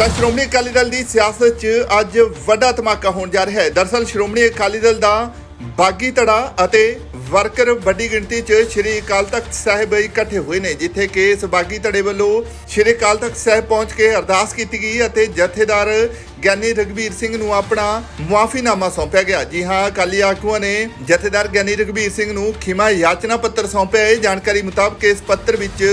ਤਾਂ ਸ਼੍ਰੋਮਣੀ ਅਕਾਲੀ ਦਲ ਦੀ ਸਿਆਸਤ 'ਚ ਅੱਜ ਵੱਡਾ ਧਮਾਕਾ ਹੋਣ ਜਾ ਰਿਹਾ ਹੈ। ਦਰਸਲ ਸ਼੍ਰੋਮਣੀ ਅਕਾਲੀ ਦਲ ਦਾ ਬਾਗੀ ਧੜਾ ਅਤੇ ਵਰਕਰ ਵੱਡੀ ਗਿਣਤੀ 'ਚ ਸ਼੍ਰੀ ਅਕਾਲ ਤਖਤ ਸਾਹਿਬ ਇਕੱਠੇ ਹੋਏ ਨੇ, ਜਿੱਥੇ ਕਿ ਇਸ ਬਾਗੀ ਧੜੇ ਵੱਲੋਂ ਸ਼੍ਰੀ ਅਕਾਲ ਤਖਤ ਸਾਹਿਬ ਪਹੁੰਚ ਕੇ ਅਰਦਾਸ ਕੀਤੀ ਗਈ ਅਤੇ ਜਥੇਦਾਰ ਗਿਆਨੀ ਰਗਵੀਰ ਸਿੰਘ ਨੂੰ ਆਪਣਾ ਮੁਆਫੀਨਾਮਾ ਸੌਂਪਿਆ ਗਿਆ। ਜੀ ਹਾਂ, ਅਕਾਲੀ ਆਗੂਆਂ ਨੇ ਜਥੇਦਾਰ ਗਿਆਨੀ ਰਗਵੀਰ ਸਿੰਘ ਨੂੰ ਖਿਮਾ ਯਾਚਨਾ ਪੱਤਰ ਸੌਂਪਿਆ। ਹੈ ਜਾਣਕਾਰੀ ਮੁਤਾਬਕ ਇਸ ਪੱਤਰ ਵਿੱਚ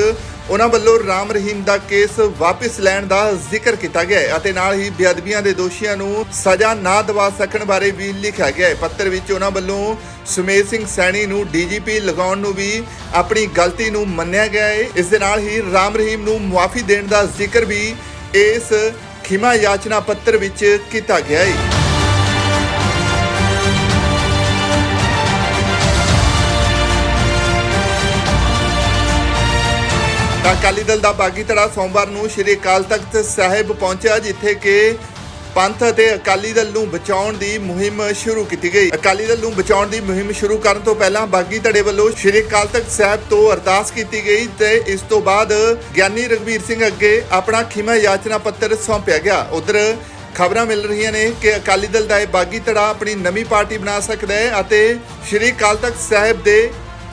ਉਹਨਾਂ ਵੱਲੋਂ ਰਾਮ ਰਹੀਮ ਦਾ ਕੇਸ ਵਾਪਸ ਲੈਣ ਦਾ ਜ਼ਿਕਰ ਕੀਤਾ ਗਿਆ ਹੈ ਅਤੇ ਨਾਲ ਹੀ ਬੇਅਦਬੀਆਂ ਦੇ ਦੋਸ਼ੀਆਂ ਨੂੰ ਸਜ਼ਾ ਨਾ ਦਿਵਾ ਸਕਣ ਬਾਰੇ ਵੀ ਲਿਖਿਆ ਗਿਆ ਹੈ। ਪੱਤਰ ਵਿੱਚ ਉਹਨਾਂ ਵੱਲੋਂ ਸੁਮੇਧ ਸਿੰਘ ਸੈਣੀ ਨੂੰ ਡੀਜੀਪੀ ਲਗਾਉਣ ਨੂੰ ਵੀ ਆਪਣੀ ਗਲਤੀ ਨੂੰ ਮੰਨਿਆ ਗਿਆ ਹੈ। ਇਸ ਦੇ ਨਾਲ ਹੀ ਰਾਮ ਰਹੀਮ ਨੂੰ ਮੁਆਫੀ ਦੇਣ ਦਾ ਜ਼ਿਕਰ ਵੀ ਇਸ ਖਿਮਾ ਯਾਚਨਾ ਪੱਤਰ ਵਿੱਚ ਕੀਤਾ ਗਿਆ ਹੈ। ਤਾਂ ਅਕਾਲੀ ਦਲ ਦਾ ਬਾਗੀ ਧੜਾ ਸੋਮਵਾਰ ਨੂੰ ਸ਼੍ਰੀ ਅਕਾਲ ਤਖਤ ਸਾਹਿਬ ਪਹੁੰਚਿਆ, ਜਿੱਥੇ ਕਿ ਪੰਥ ਅਤੇ ਅਕਾਲੀ ਦਲ ਨੂੰ ਬਚਾਉਣ ਦੀ ਮੁਹਿੰਮ ਸ਼ੁਰੂ ਕੀਤੀ ਗਈ। ਅਕਾਲੀ ਦਲ ਨੂੰ ਬਚਾਉਣ ਦੀ ਮੁਹਿੰਮ ਸ਼ੁਰੂ ਕਰਨ ਤੋਂ ਪਹਿਲਾਂ ਬਾਗੀ ਧੜੇ ਵੱਲੋਂ ਸ਼੍ਰੀ ਅਕਾਲ ਤਖਤ ਸਾਹਿਬ ਤੋਂ ਅਰਦਾਸ ਕੀਤੀ ਗਈ ਤੇ ਇਸ ਤੋਂ ਬਾਅਦ ਗਿਆਨੀ ਰਗਵੀਰ ਸਿੰਘ ਅੱਗੇ ਆਪਣਾ ਖਿਮਾ ਯਾਚਨਾ ਪੱਤਰ ਸੌਂਪਿਆ ਗਿਆ। ਉਧਰ ਖਬਰਾਂ ਮਿਲ ਰਹੀਆਂ ਨੇ ਕਿ ਅਕਾਲੀ ਦਲ ਦਾ ਇਹ ਬਾਗੀ ਧੜਾ ਆਪਣੀ ਨਵੀਂ ਪਾਰਟੀ ਬਣਾ ਸਕਦਾ ਹੈ ਅਤੇ ਸ਼੍ਰੀ ਅਕਾਲ ਤਖਤ ਸਾਹਿਬ ਦੇ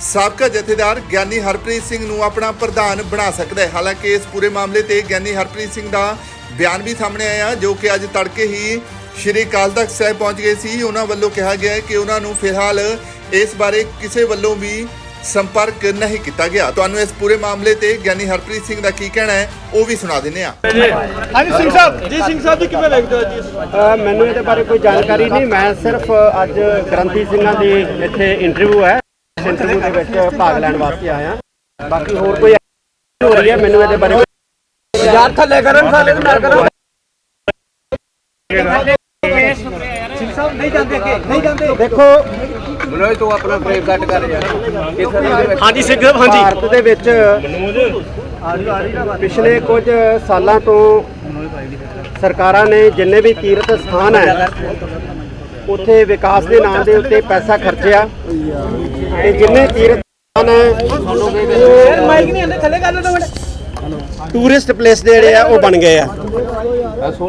ਸਾਬਕਾ ਜਥੇਦਾਰ ਗਿਆਨੀ ਹਰਪ੍ਰੀਤ ਸਿੰਘ ਨੂੰ ਆਪਣਾ ਪ੍ਰਧਾਨ ਬਣਾ ਸਕਦਾ ਹੈ। ਹਾਲਾਂਕਿ ਇਸ ਪੂਰੇ ਮਾਮਲੇ ਤੇ ਗਿਆਨੀ ਹਰਪ੍ਰੀਤ ਸਿੰਘ ਦਾ ਬਿਆਨ ਵੀ ਸਾਹਮਣੇ ਆਇਆ ਜੋ ਕਿ ਅੱਜ ਤੜਕੇ ਹੀ ਸ਼੍ਰੀ ਅਕਾਲ ਤਖਤ ਸਾਹਿਬ ਪਹੁੰਚ ਗਏ ਸੀ। ਉਹਨਾਂ ਵੱਲੋਂ ਕਿਹਾ ਗਿਆ ਹੈ ਕਿ ਉਹਨਾਂ ਨੂੰ ਫਿਲਹਾਲ ਇਸ ਬਾਰੇ ਕਿਸੇ ਵੱਲੋਂ ਵੀ ਸੰਪਰਕ ਨਹੀਂ ਕੀਤਾ ਗਿਆ। ਤੁਹਾਨੂੰ ਇਸ ਪੂਰੇ ਮਾਮਲੇ ਤੇ ਗਿਆਨੀ ਹਰਪ੍ਰੀਤ ਸਿੰਘ ਦਾ ਕੀ ਕਹਿਣਾ ਹੈ ਉਹ ਵੀ ਸੁਣਾ ਦਿੰਦੇ ਹਾਂ। ਹਾਂਜੀ ਸਿੰਘ ਸਾਹਿਬ ਜੀ ਸਿੰਘ ਸਾਹਿਬ ਜੀ ਕਿਵੇਂ ਵੇਖਦੇ ਹੋ ਜੀ ਮੈਨੂੰ ਇਹਦੇ ਬਾਰੇ ਕੋਈ ਜਾਣਕਾਰੀ ਨਹੀਂ। ਮੈਂ ਸਿਰਫ ਅੱਜ ਗ੍ਰੰਥੀ ਸਿੰਘਾਂ ਦੀ ਇੱਥੇ ਇੰਟਰਵਿਊ ਹੈ। ਇਸ ਇੰਟਰਵਿਊ ਦੇ ਵਿੱਚ ਭਾਗ ਲੈਣ ਵਾਸਤੇ ਆਇਆ ਬਾਕੀ ਹੋਰ ਕੋਈ ਹੋ ਰਹੀ ਹੈ? ਮੈਨੂੰ ਇਹਦੇ ਬਾਰੇ ਯਾਰ ਥੱਲੇ ਕਰਨ ਸਾਲੇ ਨੂੰ ਨਾ ਕਰੋ। ਸਿੰਘ ਸਾਹਿਬ ਨਹੀਂ ਜਾਂਦੇ ਅੱਗੇ ਨਹੀਂ ਜਾਂਦੇ ਦੇਖੋ ਮਨੋਜ ਤੂੰ ਆਪਣਾ ਬ੍ਰੇਕ ਕੱਟ ਕਰ ਯਾਰ। ਹਾਂਜੀ ਸਿੰਘ ਸਾਹਿਬ ਹਾਂਜੀ। ਭਾਰਤ ਦੇ ਵਿੱਚ ਪਿਛਲੇ ਕੁਝ ਸਾਲਾਂ ਤੋਂ ਸਰਕਾਰਾਂ ਨੇ ਜਿੰਨੇ ਵੀ ਤੀਰਥ ਸਥਾਨ ਹੈ ਉੱਥੇ ਵਿਕਾਸ ਦੇ ਨਾਂ ਦੇ ਉੱਤੇ ਪੈਸਾ ਖਰਚਿਆ। ਤੇ ਜਿੰਨੇ ਤੀਰਥ ਸਥਾਨ ਹੈ ਮਾਈਕ ਨਹੀਂ ਆਂਦੇ ਥੱਲੇ ਕਰ ਲਓ ਟੂਰਿਸਟ ਪਲੇਸ ਜਿਹੜੇ ਆ ਉਹ ਬਣ ਗਏ ਆ।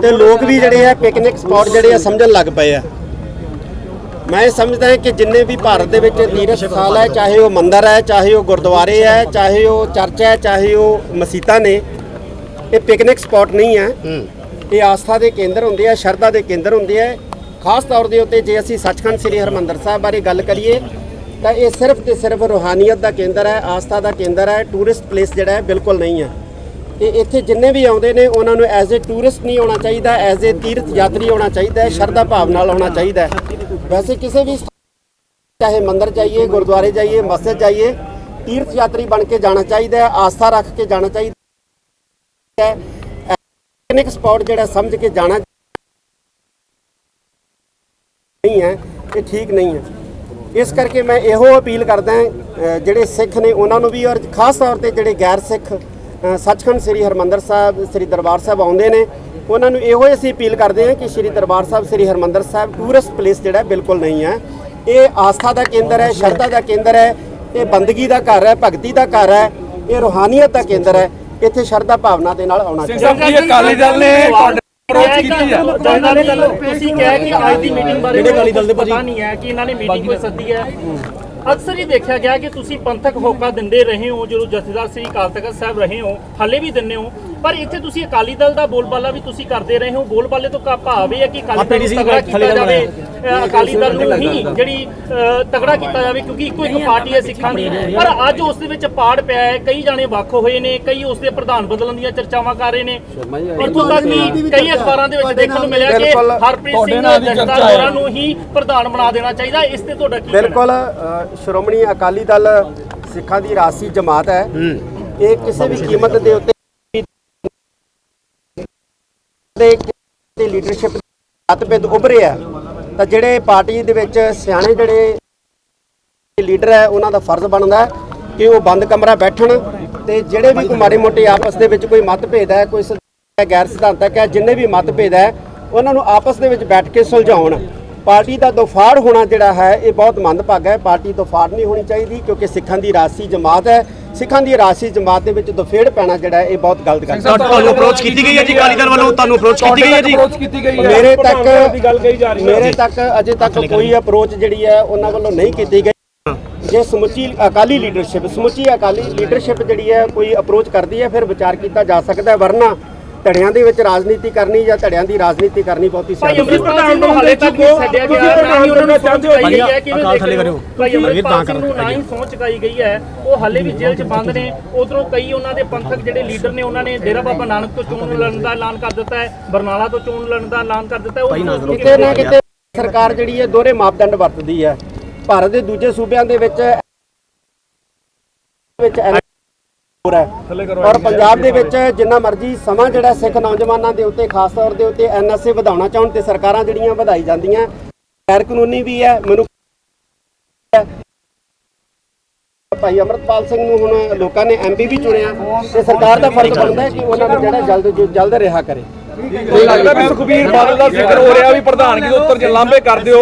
ਤੇ ਲੋਕ ਵੀ ਜਿਹੜੇ ਆ ਪਿਕਨਿਕ ਸਪੌਟ ਜਿਹੜੇ ਆ ਸਮਝਣ ਲੱਗ ਪਏ ਆ। ਮੈਂ ਇਹ ਸਮਝਦਾ ਹਾਂ ਕਿ ਜਿੰਨੇ ਵੀ ਭਾਰਤ ਦੇ ਵਿੱਚ ਤੀਰਥ ਸਥਾਨ ਹੈ ਚਾਹੇ ਉਹ ਮੰਦਿਰ ਹੈ ਚਾਹੇ ਉਹ ਗੁਰਦੁਆਰੇ ਹੈ ਚਾਹੇ ਉਹ ਚਰਚ ਹੈ ਚਾਹੇ ਉਹ ਮਸੀਤਾਂ ਨੇ ਇਹ ਪਿਕਨਿਕ ਸਪੌਟ ਨਹੀਂ ਹੈ। ਇਹ ਆਸਥਾ ਦੇ ਕੇਂਦਰ ਹੁੰਦੇ ਆ ਸ਼ਰਧਾ ਦੇ ਕੇਂਦਰ ਹੁੰਦੇ ਆ। ਖਾਸ ਤੌਰ ਦੇ ਉੱਤੇ ਜੇ ਅਸੀਂ ਸੱਚਖੰਡ ਸ੍ਰੀ ਹਰਿਮੰਦਰ ਸਾਹਿਬ ਬਾਰੇ ਗੱਲ ਕਰੀਏ ਤਾਂ ਇਹ ਸਿਰਫ ਤੇ ਸਿਰਫ ਰੂਹਾਨੀਅਤ ਦਾ ਕੇਂਦਰ ਹੈ, ਆਸਥਾ ਦਾ ਕੇਂਦਰ ਹੈ ਟੂਰਿਸਟ ਪਲੇਸ ਜਿਹੜਾ ਹੈ ਬਿਲਕੁਲ ਨਹੀਂ ਹੈ। ਤੇ ਇੱਥੇ ਜਿੰਨੇ ਵੀ ਆਉਂਦੇ ਨੇ, ਉਹਨਾਂ ਨੂੰ ਐਜ਼ ਅ ਟੂਰਿਸਟ ਨਹੀਂ ਆਉਣਾ ਚਾਹੀਦਾ ਐਜ਼ ਅ ਤੀਰਥ ਯਾਤਰੀ ਆਉਣਾ ਚਾਹੀਦਾ ਹੈ, ਸ਼ਰਧਾ ਭਾਵ ਨਾਲ ਆਉਣਾ ਚਾਹੀਦਾ ਵੈਸੇ ਕਿਸੇ ਵੀ ਚਾਹੇ ਮੰਦਰ ਜਾਈਏ, ਗੁਰਦੁਆਰੇ ਜਾਈਏ, ਮਸਜਿਦ ਜਾਈਏ ਤੀਰਥ ਯਾਤਰੀ ਬਣ ਕੇ ਜਾਣਾ ਚਾਹੀਦਾ ਹੈ, ਆਸਥਾ ਰੱਖ ਕੇ ਜਾਣਾ ਚਾਹੀਦਾ ਹੈ। ਪਿਕਨਿਕ ਸਪੌਟ ਜਿਹੜਾ ਸਮਝ ਕੇ ਜਾਣਾ ਨਹੀਂ ਹੈ, ਇਹ ਠੀਕ ਨਹੀਂ ਹੈ। ਇਸ ਕਰਕੇ ਮੈਂ ਇਹੋ ਅਪੀਲ ਕਰਦਾ ਜਿਹੜੇ ਸਿੱਖ ਨੇ ਉਹਨਾਂ ਨੂੰ ਵੀ ਔਰ ਖਾਸ ਤੌਰ ਤੇ ਜਿਹੜੇ ਗੈਰ ਸਿੱਖ ਸੱਚਖੰਡ ਸ੍ਰੀ ਹਰਮੰਦਰ ਸਾਹਿਬ ਸ੍ਰੀ ਦਰਬਾਰ ਸਾਹਿਬ ਆਉਂਦੇ ਨੇ ਉਹਨਾਂ ਨੂੰ ਇਹੋ ਅਸੀਂ ਅਪੀਲ ਕਰਦੇ ਹਾਂ ਕਿ ਸ੍ਰੀ ਦਰਬਾਰ ਸਾਹਿਬ ਸ੍ਰੀ ਹਰਮੰਦਰ ਸਾਹਿਬ ਟੂਰਿਸਟ ਪਲੇਸ ਜਿਹੜਾ ਬਿਲਕੁਲ ਨਹੀਂ ਹੈ। ਇਹ ਆਸਥਾ ਦਾ ਕੇਂਦਰ ਹੈ ਸ਼ਰਧਾ ਦਾ ਕੇਂਦਰ ਹੈ ਇਹ ਬੰਦਗੀ ਦਾ ਘਰ ਹੈ ਭਗਤੀ ਦਾ ਘਰ ਹੈ ਇਹ ਰੂਹਾਨੀਅਤ ਦਾ ਕੇਂਦਰ ਹੈ ਇੱਥੇ ਸ਼ਰਧਾ ਭਾਵਨਾ ਦੇ ਨਾਲ ਆਉਣਾ ਚਾਹੀਦਾ ਸਾਹਿਬ ਜੀ ਅਕਾਲੀ ਦਲ ਨੇ ਅਪਰੋਚ ਕੀਤੀ ਆ ਤੁਸੀਂ ਕਿਹਾ ਕਿ ਅੱਜ ਦੀ ਮੀਟਿੰਗ ਬਾਰੇ ਜਿਹੜੇ ਅਕਾਲੀ ਦਲ ਦੇ ਪਤਾ ਨਹੀਂ ਹੈ ਕਿ ਇਹਨਾਂ ਨੇ ਮੀਟਿੰਗ ਕੋਈ ਸੱਦੀ ਹੈ। ਅਕਸਰ ਹੀ ਦੇਖਿਆ ਗਿਆ ਕਿ ਤੁਸੀਂ ਪੰਥਕ ਹੋਕਾ ਦਿੰਦੇ ਰਹੇ ਹੋ ਜਦੋਂ ਜਥੇਦਾਰ ਸ੍ਰੀ ਅਕਾਲ ਤਖਤ ਸਾਹਿਬ ਰਹੇ ਹੋ ਹਾਲੇ ਵੀ ਦਿੰਦੇ ਹੋ। ਪਰ ਇੱਥੇ ਤੁਸੀਂ ਅਕਾਲੀ ਦਲ ਦਾ ਬੋਲਬਾਲਾ ਵੀ ਤੁਸੀਂ ਕਰਦੇ ਰਹੇ ਹੋ। ਬੋਲਬਾਲੇ ਤੋਂ ਕਾ ਭਾਵ ਇਹ ਹੈ ਕਿ ਅਕਾਲੀ ਦਲ ਨੂੰ ਤਗੜਾ ਕੀਤਾ ਜਾਵੇ। ਅਕਾਲੀ ਦਲ ਨੂੰ ਹੀ ਜਿਹੜੀ ਤਗੜਾ ਕੀਤਾ ਜਾਵੇ ਕਿਉਂਕਿ ਇੱਕੋ ਇੱਕ ਪਾਰਟੀ ਹੈ ਸਿੱਖਾਂ ਦੀ। ਪਰ ਅੱਜ ਉਸ ਦੇ ਵਿੱਚ ਪਾੜ ਪਿਆ ਹੈ। ਕਈ ਜਾਣੇ ਵੱਖ ਹੋਏ ਨੇ ਕਈ ਉਸ ਦੇ ਪ੍ਰਧਾਨ ਬਦਲਣ ਦੀਆਂ ਚਰਚਾਵਾਂ ਕਰ ਰਹੇ ਨੇ। ਇੱਥੋਂ ਤੱਕ ਕਿ ਕਈ ਅਖਬਾਰਾਂ ਦੇ ਵਿੱਚ ਦੇਖਣ ਨੂੰ ਮਿਲਿਆ ਕਿ। ਹਰਪ੍ਰੀਤ ਸਿੰਘ ਜਥੇਦਾਰ ਹੋਰਾਂ ਨੂੰ ਹੀ ਪ੍ਰਧਾਨ ਬਣਾ ਦੇਣਾ ਚਾਹੀਦਾ। ਇਸ ਤੇ ਤੁਹਾਡਾ ਕੀ? ਬਿਲਕੁਲ ਸ਼੍ਰੋਮਣੀ ਅਕਾਲੀ ਦਲ ਸਿੱਖਾਂ ਦੀ ਰਾਸੀ ਜਮਾਤ ਹੈ। ਇਹ ਕਿਸੇ ਵੀ ਕੀਮਤ ਦੇ ਉੱਤੇ ਦੇ ਦੇ ਲੀਡਰਸ਼ਿਪ ਮਤਭੇਦ ਉੱਭਰੇ ਆ, ਤਾਂ ਜਿਹੜੇ ਪਾਰਟੀ ਦੇ ਵਿੱਚ ਸਿਆਣੇ ਜਿਹੜੇ ਲੀਡਰ ਹੈ, ਉਹਨਾਂ ਦਾ ਫਰਜ਼ ਬਣਦਾ ਕਿ ਉਹ ਬੰਦ ਕਮਰਾ ਬੈਠਣ ਤੇ ਜਿਹੜੇ ਵੀ ਕੋਈ ਮਾੜੇ ਮੋਟੇ ਆਪਸ ਦੇ ਵਿੱਚ ਕੋਈ ਮਤਭੇਦ ਹੈ, ਕੋਈ ਗੈਰ ਸਿਧਾਂਤਕ ਹੈ ਜਿੰਨੇ ਵੀ ਮਤਭੇਦ ਹੈ, ਉਹਨਾਂ ਨੂੰ ਆਪਸ ਦੇ ਵਿੱਚ ਬੈਠ ਕੇ ਸੁਲਝਾਉਣ। ਪਾਰਟੀ ਦਾ ਦੋਫਾੜ ਹੋਣਾ ਜਿਹੜਾ ਹੈ, ਇਹ ਬਹੁਤ ਮੰਦਭਾਗਾ ਹੈ। ਪਾਰਟੀ ਦੋਫਾੜ ਨਹੀਂ ਹੋਣੀ ਚਾਹੀਦੀ ਕਿਉਂਕਿ ਸਿੱਖਾਂ ਦੀ ਰਾਸੀ ਜਮਾਤ ਹੈ। ਸਿੱਖਾਂ ਦੀ ਰਾਸ਼ੀ ਜਮਾਤ ਦੇ ਵਿੱਚ ਦਫੇੜ ਪੈਣਾ ਜਿਹੜਾ ਹੈ, ਇਹ ਬਹੁਤ ਗਲਤ ਗੱਲ ਹੈ। ਤੁਹਾਨੂੰ ਅਪਰੋਚ ਕੀਤੀ ਗਈ ਹੈ ਜੀ ਅਕਾਲੀ ਦਲ ਵੱਲੋਂ? ਤੁਹਾਨੂੰ ਅਪਰੋਚ ਕੀਤੀ ਗਈ ਹੈ ਜੀ? ਅਪਰੋਚ ਕੀਤੀ ਗਈ ਹੈ। ਮੇਰੇ ਤੱਕ ਮੇਰੇ ਤੱਕ ਅਜੇ ਤੱਕ ਕੋਈ ਅਪਰੋਚ ਜਿਹੜੀ ਹੈ ਉਹਨਾਂ ਵੱਲੋਂ ਨਹੀਂ ਕੀਤੀ ਗਈ। ਜੇ ਸਮੁੱਚੀ ਅਕਾਲੀ ਲੀਡਰਸ਼ਿਪ ਸਮੁੱਚੀ ਅਕਾਲੀ ਲੀਡਰਸ਼ਿਪ ਜਿਹੜੀ ਹੈ ਕੋਈ ਅਪਰੋਚ ਕਰਦੀ ਹੈ ਫਿਰ ਵਿਚਾਰ ਕੀਤਾ ਜਾ ਸਕਦਾ ਹੈ ਵਰਨਾ ਧੜਿਆਂ ਦੇ ਵਿੱਚ ਰਾਜਨੀਤੀ ਕਰਨੀ ਜਾਂ ਧੜਿਆਂ ਦੀ ਰਾਜਨੀਤੀ ਕਰਨੀ ਬਹੁਤੀ ਭਾਈ ਸਿਆਣੀ ਨਹੀਂ। ਅੰਮ੍ਰਿਤਪਾਲ ਸਿੰਘ ਨੂੰ ਹਾਲੇ ਤੱਕ ਨਹੀਂ ਛੱਡਿਆ ਗਿਆ ਨਾ ਹੀ ਉਹਨਾਂ ਨੂੰ ਸਹੁੰ ਚੁਕਾਈ ਗਈ ਹੈ ਕਿਵੇਂ ਅਕਾਲ ਥੱਲੇ ਕਰਿਓ। ਭਾਈ ਅੰਮ੍ਰਿਤਪਾਲ ਸਿੰਘ ਨੂੰ ਨਾ ਹੀ ਸਹੁੰ ਚੁਕਾਈ ਗਈ ਹੈ ਉਹ ਹਾਲੇ ਵੀ ਜੇਲ੍ਹ 'ਚ ਬੰਦ ਨੇ ਉਧਰੋਂ ਕਈ ਉਹਨਾਂ ਦੇ ਪੰਥਕ ਜਿਹੜੇ ਲੀਡਰ ਨੇ ਉਹਨਾਂ ਨੇ ਡੇਰਾ ਬਾਬਾ ਨਾਨਕ ਤੋਂ ਚੋਣ ਲੜਨ ਦਾ ਐਲਾਨ ਕਰ ਦਿੱਤਾ ਹੈ ਬਰਨਾਲਾ ਤੋਂ ਚੋਣ ਲੜਨ ਦਾ ਐਲਾਨ ਕਰ ਦਿੱਤਾ ਹੈ ਉਹ ਕਿਤੇ ਨਾ ਕਿਤੇ ਸਰਕਾਰ ਜਿਹੜੀ ਹੈ ਦੋਹਰੇ ਮਾਪਦੰਡ ਵਰਤਦੀ ਹੈ ਭਾਰਤ ਦੇ ਦੂਜੇ ਸੂਬਿਆਂ ਦੇ ਵਿੱਚ ਵਿੱਚ ਹੈ। ਔਰ ਪੰਜਾਬ ਦੇ ਵਿੱਚ ਜਿੰਨਾ ਮਰਜ਼ੀ ਸਮਾਂ ਜਿਹੜਾ ਸਿੱਖ ਨੌਜਵਾਨਾਂ ਦੇ ਉੱਤੇ ਖਾਸ ਤੌਰ ਦੇ ਉੱਤੇ ਐਨਐਸਏ ਵਧਾਉਣਾ ਚਾਹਣ ਤੇ ਸਰਕਾਰਾਂ ਜਿਹੜੀਆਂ ਵਧਾਈ ਜਾਂਦੀਆਂ ਗੈਰ ਕਾਨੂੰਨੀ ਵੀ ਹੈ ਮੈਨੂੰ ਭਾਈ ਅਮਰਤਪਾਲ ਸਿੰਘ ਨੂੰ ਹੁਣ ਲੋਕਾਂ ਨੇ ਐਮਪੀ ਵੀ ਚੁਣਿਆ ਤੇ ਸਰਕਾਰ ਦਾ ਫਰਜ਼ ਬਣਦਾ ਹੈ ਕਿ ਉਹਨਾਂ ਨੂੰ ਜਿਹੜਾ ਜਲਦ ਜਲਦ ਰਿਹਾ ਕਰੇ। ਲੱਗਦਾ ਵੀ ਸੁਖਬੀਰ ਬਾਦਲ ਦਾ ਜ਼ਿਕਰ ਹੋ ਰਿਹਾ ਵੀ ਪ੍ਰਧਾਨਗੀ ਤੋਂ ਉੱਤਰ ਜੇ ਲਾਂਭੇ ਕਰ ਦਿਓ।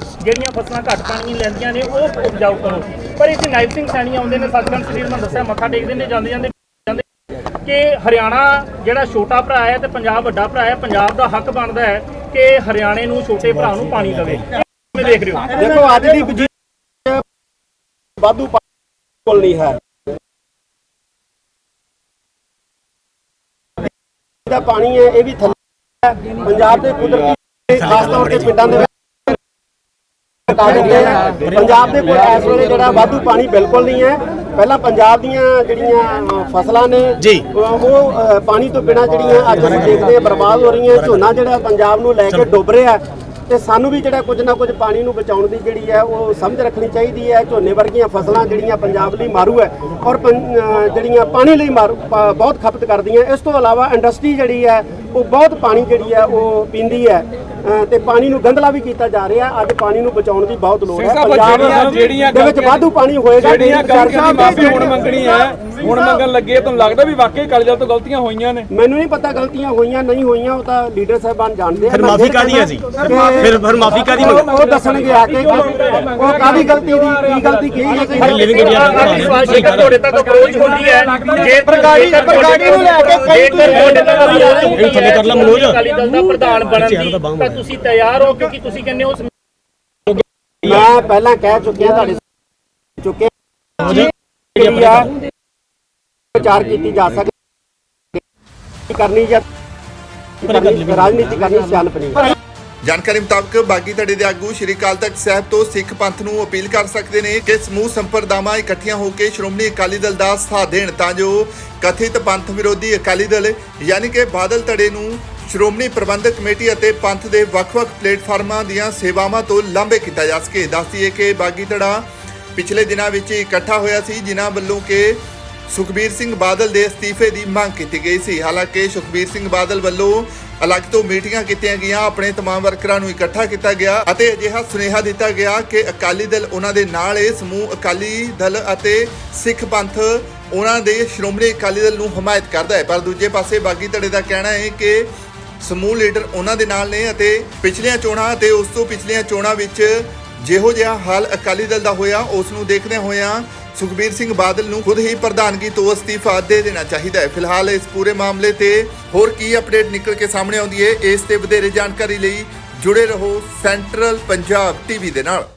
ਜਿਹੜੀਆਂ ਫਸਲਾਂ ਘੱਟ ਪਾਣੀ ਲੈਂਦੀਆਂ ਨੇ, ਉਹ ਉਪਜਾਊ ਕਰੋ। ਪਰ ਇੱਥੇ ਨਾਇਬ ਸਿੰਘ ਸੈਣੀ ਆਉਂਦੇ ਨੇ, ਸੱਚਖੰਡ ਸਰੀਰ ਮੈਂ ਦੱਸਿਆ, ਮੱਥਾ ਟੇਕਦੇ ਨੇ, ਜਾਂਦੇ ਜਾਂਦੇ ਕਿ ਹਰਿਆਣਾ ਜਿਹੜਾ ਛੋਟਾ ਭਰਾ ਹੈ ਤੇ ਪੰਜਾਬ ਵੱਡਾ ਭਰਾ ਹੈ, ਪੰਜਾਬ ਦਾ ਹੱਕ ਬਣਦਾ ਹੈ ਕਿ ਹਰਿਆਣੇ ਨੂੰ ਛੋਟੇ ਭਰਾ ਨੂੰ ਪਾਣੀ ਦੇਵੇ। ਕਿਵੇਂ ਦੇਖ ਰਹੇ ਹੋ। ਦੇਖੋ, ਅੱਜ ਦੀ ਵਜੀਦ ਵਾਧੂ ਕੋਲ ਨਹੀਂ ਹੈ। ਦਾ ਪਾਣੀ ਹੈ, ਇਹ ਵੀ ਥੱਲੇ ਪੰਜਾਬ ਦੇ ਕੁਦਰਤੀ ਖਾਸ ਤੌਰ ਤੇ ਪਿੰਡਾਂ ਦੇ ਘਟਾ ਦਿੱਤੇ ਹੈ। ਪੰਜਾਬ ਦੇ ਕੋਲ ਇਸ ਵੇਲੇ ਜਿਹੜਾ ਵਾਧੂ ਪਾਣੀ ਬਿਲਕੁਲ ਨਹੀਂ ਹੈ ਪਹਿਲਾਂ ਪੰਜਾਬ ਦੀਆਂ ਜਿਹੜੀਆਂ ਫਸਲਾਂ ਨੇ ਜੀ। ਉਹ ਪਾਣੀ ਤੋਂ ਬਿਨਾਂ ਜਿਹੜੀਆਂ ਅੱਜ ਅਸੀਂ ਦੇਖਦੇ ਹਾਂ ਬਰਬਾਦ ਹੋ ਰਹੀਆਂ ਝੋਨਾ ਜਿਹੜਾ ਪੰਜਾਬ ਨੂੰ ਲੈ ਕੇ ਡੁੱਬ ਰਿਹਾ ਤੇ ਸਾਨੂੰ ਵੀ ਜਿਹੜਾ ਕੁਝ ਨਾ ਕੁਝ ਪਾਣੀ ਨੂੰ ਬਚਾਉਣ ਦੀ ਜਿਹੜੀ ਹੈ ਉਹ ਸਮਝ ਰੱਖਣੀ ਚਾਹੀਦੀ ਹੈ ਝੋਨੇ ਵਰਗੀਆਂ ਫਸਲਾਂ ਜਿਹੜੀਆਂ ਪੰਜਾਬ ਲਈ ਮਾਰੂ ਹੈ ਔਰ ਜਿਹੜੀਆਂ ਪਾਣੀ ਲਈ ਮਾਰੂ ਬਹੁਤ ਖਪਤ ਕਰਦੀਆਂ ਇਸ ਤੋਂ ਇਲਾਵਾ ਇੰਡਸਟਰੀ ਜਿਹੜੀ ਹੈ ਉਹ ਬਹੁਤ ਪਾਣੀ ਜਿਹੜੀ ਹੈ ਉਹ ਪੀਂਦੀ ਹੈ ਤੇ ਪਾਣੀ ਨੂੰ ਗੰਦਲਾ ਵੀ ਕੀਤਾ ਜਾ ਰਿਹਾ ਅੱਜ ਪਾਣੀ ਨੂੰ ਬਚਾਉਣ ਦੀ ਬਹੁਤ ਲੋੜ ਹੈ। ਜਿਹੜੀਆਂ- ਜਿਹੜੀਆਂ ਦੇ ਵਿੱਚ ਵਾਧੂ ਪਾਣੀ ਹੋਏਗਾ ਜਿਹੜੀਆਂ ਗਲਤੀਆਂ ਮਾਫੀ ਹੁਣ ਮੰਗਣੀ ਹੈ ਹੁਣ ਮੰਗਣ ਲੱਗੇ ਤੁਹਾਨੂੰ ਲੱਗਦਾ ਵੀ ਵਾਕਈ ਦਲ ਤੋਂ ਗਲਤੀਆਂ ਹੋਈਆਂ ਨੇ? ਮੈਨੂੰ ਨਹੀਂ ਪਤਾ ਗਲਤੀਆਂ ਹੋਈਆਂ ਨਹੀਂ ਹੋਈਆਂ ਉਹ ਤਾਂ ਲੀਡਰ ਸਾਹਿਬਾਨ ਜਾਣਦੇ ਆ। ਫਿਰ ਮਾਫੀ ਫਿਰ ਕਾਹਦੀ ਹੈ ਜੀ? ਫਿਰ ਫਿਰ ਮਾਫੀ ਕਾਹਦੀ ਉਹ- ਮੰਗ ਉਹ ਦੱਸਣਗੇ ਆ ਕੇ ਉਹ ਕਾਦੀ ਗਲਤੀ ਦੀ ਕੀ ਗਲਤੀ ਕੀ ਹੈ ਕਿ ਲਿਵਿੰਗ ਇੰਡੀਆ ਤੁਹਾਡੇ ਤੱਕ ਅਪਰੋਚ ਹੁੰਦੀ ਹੈ। ਜੇ ਪ੍ਰਗਾੜੀ- ਪ੍ਰਗਾੜੀ ਨੂੰ ਲੈ ਕੇ ਕਈ ਤੁਹਾਡੇ ਤੱਕ ਅਪਰੋਚ ਥੱਲੇ ਕਰ ਲੈ ਮਨੋਜ। ਅਕਾਲੀ ਦਲ ਦਾ ਪ੍ਰਧਾਨ ਬਣਨ ਚਿਹਰਾ ਦੀ ਤਾਂ ਤੁਸੀਂ ਤਿਆਰ ਹੋ ਕਿਉਂਕਿ ਤੁਸੀਂ ਕਹਿੰਦੇ ਹੋ ਮੈਂ ਪਹਿਲਾਂ ਕਹਿ ਚੁੱਕਿਆ ਤੁਹਾਡੇ ਚੁੱਕੇ ਵਿਚਾਰ ਕੀਤੀ ਜਾ ਸਕਦੀ ਕਰਨੀ ਜਾਂ ਰਾਜਨੀਤੀ ਕਰਨੀ ਸਿਆਣਪ ਨਹੀਂ। ਜਾਣਕਾਰੀ ਮੁਤਾਬਕ ਬਾਗੀ ਧੜੇ ਦੇ ਆਗੂ ਸ਼੍ਰੀ ਅਕਾਲ ਤਖਤ ਸਾਹਿਬ ਤੋਂ ਸਿੱਖ ਪੰਥ ਨੂੰ ਅਪੀਲ ਕਰ ਸਕਦੇ ਨੇ ਕਿ ਸਮੂਹ ਸੰਪਰਦਾਵਾਂ ਇਕੱਠੀਆਂ ਹੋ ਕੇ ਸ਼੍ਰੋਮਣੀ ਅਕਾਲੀ ਦਲ ਦਾ ਸਾਥ ਦੇਣ ਤਾਂ ਜੋ ਕਥਿਤ ਪੰਥ ਵਿਰੋਧੀ ਅਕਾਲੀ ਦਲ, ਯਾਨੀ ਕਿ ਬਾਦਲ ਧੜੇ ਨੂੰ ਸ਼੍ਰੋਮਣੀ ਪ੍ਰਬੰਧਕ ਕਮੇਟੀ ਅਤੇ ਪੰਥ ਦੇ ਵੱਖ-ਵੱਖ ਪਲੇਟਫਾਰਮਾਂ ਦੀਆਂ ਸੇਵਾਵਾਂ ਤੋਂ ਲਾਂਭੇ ਕੀਤਾ ਜਾ ਸਕੇ। ਦੱਸਦੀਏ ਕਿ ਬਾਗੀ ਧੜਾ ਪਿਛਲੇ ਦਿਨਾਂ ਵਿੱਚ ਇਕੱਠਾ ਹੋਇਆ ਸੀ, ਜਿਨ੍ਹਾਂ ਵੱਲੋਂ ਕਿ ਸੁਖਬੀਰ ਸਿੰਘ ਬਾਦਲ ਦੇ ਅਸਤੀਫੇ ਦੀ ਮੰਗ ਕੀਤੀ ਗਈ ਸੀ ਹਾਲਾਂਕਿ ਸੁਖਬੀਰ ਸਿੰਘ ਬਾਦਲ ਵੱਲੋਂ ਅਲੱਗ ਤੋਂ ਮੀਟਿੰਗਾਂ ਕੀਤੀਆਂ ਗਈਆਂ ਆਪਣੇ तमाम ਵਰਕਰਾਂ ਨੂੰ ਇਕੱਠਾ ਕੀਤਾ ਗਿਆ ਅਤੇ ਅਜਿਹਾ ਸੁਨੇਹਾ ਦਿੱਤਾ ਗਿਆ ਕਿ ਅਕਾਲੀ ਦਲ ਉਹਨਾਂ ਦੇ ਨਾਲ ਹੈ ਸਮੂਹ ਅਕਾਲੀ ਦਲ ਅਤੇ ਸਿੱਖ ਪੰਥ ਉਹਨਾਂ ਦੇ ਸ਼੍ਰੋਮਣੀ ਅਕਾਲੀ ਦਲ ਨੂੰ ਹਮਾਇਤ ਕਰਦਾ ਹੈ ਪਰ ਦੂਜੇ ਪਾਸੇ ਬਾਗੀ ਧੜੇ ਦਾ ਕਹਿਣਾ ਹੈ ਕਿ ਸਮੂਹ ਲੀਡਰ ਉਹਨਾਂ ਦੇ ਨਾਲ ਨੇ ਅਤੇ ਪਿਛਲੀਆਂ ਚੋਣਾਂ ਅਤੇ ਉਸ ਤੋਂ ਪਿਛਲੀਆਂ ਚੋਣਾਂ ਵਿੱਚ ਜਿਹੋ ਜਿਹਾ ਹਾਲ ਅਕਾਲੀ ਦਲ ਦਾ ਹੋਇਆ ਉਸ ਨੂੰ ਦੇਖਦੇ ਹੋਇਆਂ ਸੁਖਬੀਰ ਸਿੰਘ ਬਾਦਲ ਨੂੰ ਖੁਦ ਹੀ ਪ੍ਰਧਾਨਗੀ ਤੋਂ ਅਸਤੀਫਾ ਦੇ ਦੇਣਾ ਚਾਹੀਦਾ ਹੈ। ਫਿਲਹਾਲ ਇਸ ਪੂਰੇ ਮਾਮਲੇ ਤੇ ਹੋਰ ਕੀ ਅਪਡੇਟ ਨਿਕਲ ਕੇ ਸਾਹਮਣੇ ਆਉਂਦੀ ਹੈ, ਇਸ ਤੇ ਵਧੇਰੇ ਜਾਣਕਾਰੀ ਲਈ ਜੁੜੇ ਰਹੋ ਸੈਂਟਰਲ ਪੰਜਾਬ ਟੀਵੀ ਦੇ ਨਾਲ।